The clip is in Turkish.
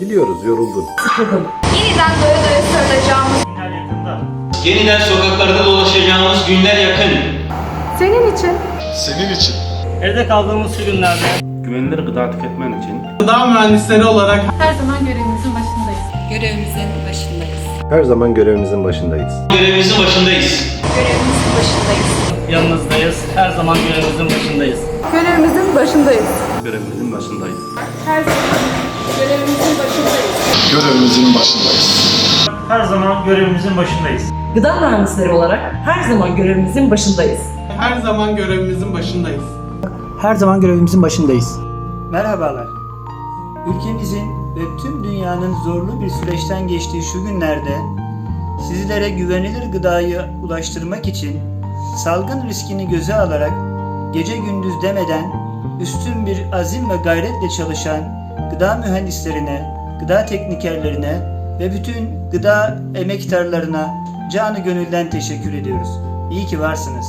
Biliyoruz yoruldun. Yeniden doya doya sarılacağımız Yeniden sokaklarda dolaşacağımız günler yakın. senin için Senin için. Evde kaldığımız şu günlerde güvenilir gıda tüketmen için Gıda mühendisleri olarak Her zaman görevimizin başındayız. Görevimizin başındayız. Her zaman görevimizin başındayız. Görevimizin başındayız. görevimizin başındayız. yanınızdayız. Her zaman görevimizin başındayız. Görevimizin başındayız. görevimizin başındayız. Her zaman görevimizin başındayız. Görevimizin başındayız. Her zaman görevimizin başındayız. Gıda mühendisleri olarak her zaman görevimizin başındayız. her zaman görevimizin başındayız. Her zaman görevimizin başındayız. Merhabalar. Ülkemizin ve tüm dünyanın zorlu bir süreçten geçtiği şu günlerde sizlere güvenilir gıdayı ulaştırmak için salgın riskini göze alarak gece gündüz demeden üstün bir azim ve gayretle çalışan gıda mühendislerine, gıda teknikerlerine ve bütün gıda emektarlarına canı gönülden teşekkür ediyoruz. İyi ki varsınız.